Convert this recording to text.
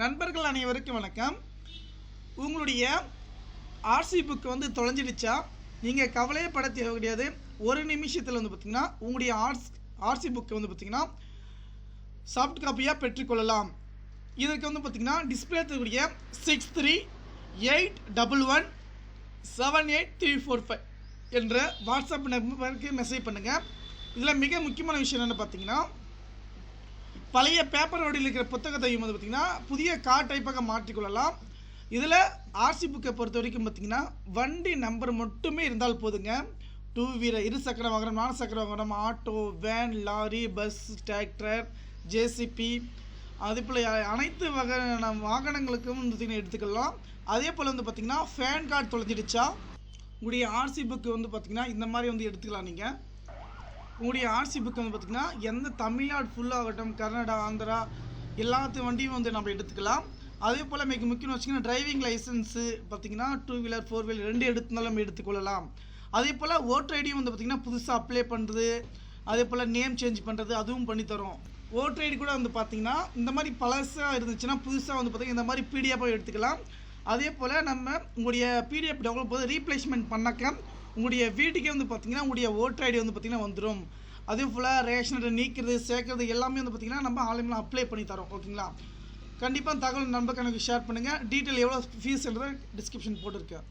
நண்பர்கள் அனைவருக்கும் வணக்கம். உங்களுடைய ஆர்சி புக் வந்து தொலைஞ்சிடுச்சா? நீங்கள் கவலையே பட தேவை கிடையாது. ஒரு நிமிஷத்தில் வந்து பார்த்திங்கன்னா உங்களுடைய ஆர்ஸ் ஆர்சி புக்கை வந்து பார்த்திங்கன்னா சாஃப்ட் காப்பியாக பெற்றுக்கொள்ளலாம். இதற்கு வந்து பார்த்திங்கன்னா டிஸ்பிளே இருக்கக்கூடிய six three eight double one seven eight three four five என்ற வாட்ஸ்அப் நம்பருக்கு மெசேஜ் பண்ணுங்கள் இதில் மிக முக்கியமான விஷயம் என்னென்னு பார்த்தீங்கன்னா பழைய பேப்பர் வடிவில் இருக்கிற புத்தகத்தையும் வந்து பார்த்திங்கன்னா புதிய கார் டைப்பாக மாற்றிக்கொள்ளலாம். இதில் ஆர்சி புக்கை பொறுத்த வரைக்கும் பார்த்திங்கன்னா வண்டி நம்பர் மட்டுமே இருந்தால் போதுங்க. டூ வீலர் இரு சக்கர வாகனம் நாலு சக்கர வாகனம் auto van lorry bus tractor JCB அது போல் அனைத்து வகையான வாகனங்களுக்கும் வந்து பார்த்திங்கன்னா எடுத்துக்கலாம். அதே போல் வந்து பார்த்திங்கன்னா ஃபேன் கார்டு தொலைஞ்சிடுச்சா? உங்களுடைய ஆர்சி புக்கு வந்து பார்த்திங்கன்னா இந்த மாதிரி வந்து எடுத்துக்கலாம் நீங்கள் உங்களுடைய ஆர்சி புக் வந்து பார்த்திங்கன்னா எந்த தமிழ்நாடு ஃபுல்லாகட்டும் கர்நாடகா ஆந்திரா எல்லாத்து வண்டியும் வந்து நம்ம எடுத்துக்கலாம். அதே போல் மிக முக்கியம் வச்சிங்கன்னா டிரைவிங் லைசன்ஸு பார்த்திங்கன்னா டூ வீலர் ஃபோர் வீலர் ரெண்டு எடுத்துனாலும் நம்ம எடுத்துக்கொள்ளலாம். அதே போல் ஓட்டர் ஐடியும் வந்து பார்த்திங்கன்னா புதுசாக அப்ளை பண்ணுறது அதே போல் நேம் சேஞ்ச் பண்ணுறது அதுவும் பண்ணித்தரும் ஓட்டர் ஐடி கூட வந்து பார்த்திங்கன்னா இந்த மாதிரி பழசாக இருந்துச்சுன்னா புதுசாக வந்து பார்த்திங்கன்னா இந்த மாதிரி பிடிஎஃபாக எடுத்துக்கலாம். அதே போல் நம்ம உங்களுடைய பிடிஎஃப் டெவலப் போது ரீப்ளேஸ்மெண்ட் பண்ணக்க உங்களுடைய வீட்டுக்கே வந்து பார்த்திங்கன்னா உங்களுடைய ஓட்டர் ஐடி வந்து பார்த்திங்கன்னா வந்துடும் அதே போல் ரேஷன் நீக்கிறது சேர்க்கறது எல்லாமே வந்து பார்த்திங்கன்னா நம்ம ஆன்லைனில் அப்ளை பண்ணி தரோம். ஓகேங்களா கண்டிப்பாக தகவல் நண்பர் எனக்கு ஷேர் பண்ணுங்கள் டீட்டெயில் எவ்வளோ ஃபீஸ்ன்றதை டிஸ்கிரிப்ஷன் போட்டிருக்கேன்